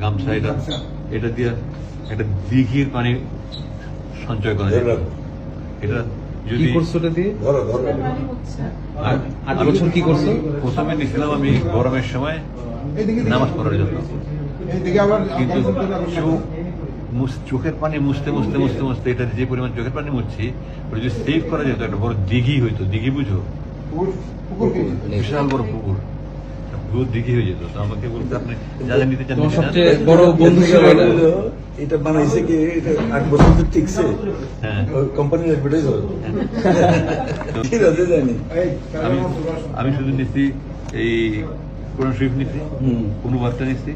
গামছা এটা। এটা দিয়ে একটা দিঘির পানি সঞ্চয় করা যায়। এটা যদি করছ ওটা দিয়ে? ধরো ধরো। আর- আট বছর কি করছ? প্রথমে নিয়েছিলাম আমি গরমের সময় নামাজ পড়ার জন্য। কিন্তু চোখ মুছ- চোখের পানি মুছতে মুছতে মুছতে। মুছতে এটা যে পরিমাণ চোখের পানি মুছছি ওটা যদি সেভ করা যেত একটা বড় দিঘি হইতো দিঘি বুঝো? পুকুর পুকুর কি? বিশাল বড় পুকুর। হয়ে যেত। তো আমাকে বলতে আপনি যা যা নিতে চান তোমার নিতে চান। সবচেয়ে বড় বন্ধু এটা। এটা বানাইছে কি? এটা আট বছর তো টিকছে। হ্যাঁ। কোম্পানির অ্যাডভার্টাইজ ঠিক আছে জানি। আমি আমি শুধু নিচ্ছি এই কোরআন শরীফ নিচ্ছি হুম। অনুবাদটা নিচ্ছি।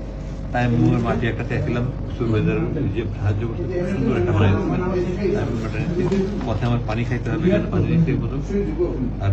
তাই মুয়ের মাটি একটা যে সাহায্য করছে সুন্দর একটা বানাই আমি পথে আমার পানি খাইতে হবে পানি মতো আর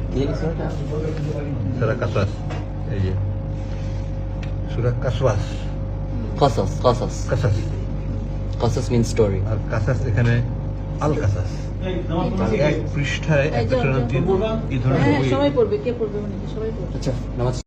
সারা কাসাস এই যে সুরা কাসওয়াস কসস কসস কাসাস কসস মিন স্টোরি আর কাসাস এখানে আল কাসাস এক পৃষ্ঠায় একটা এই ধরনের বই সবাই পড়বে কে পড়বে মানে সবাই পড়বে আচ্ছা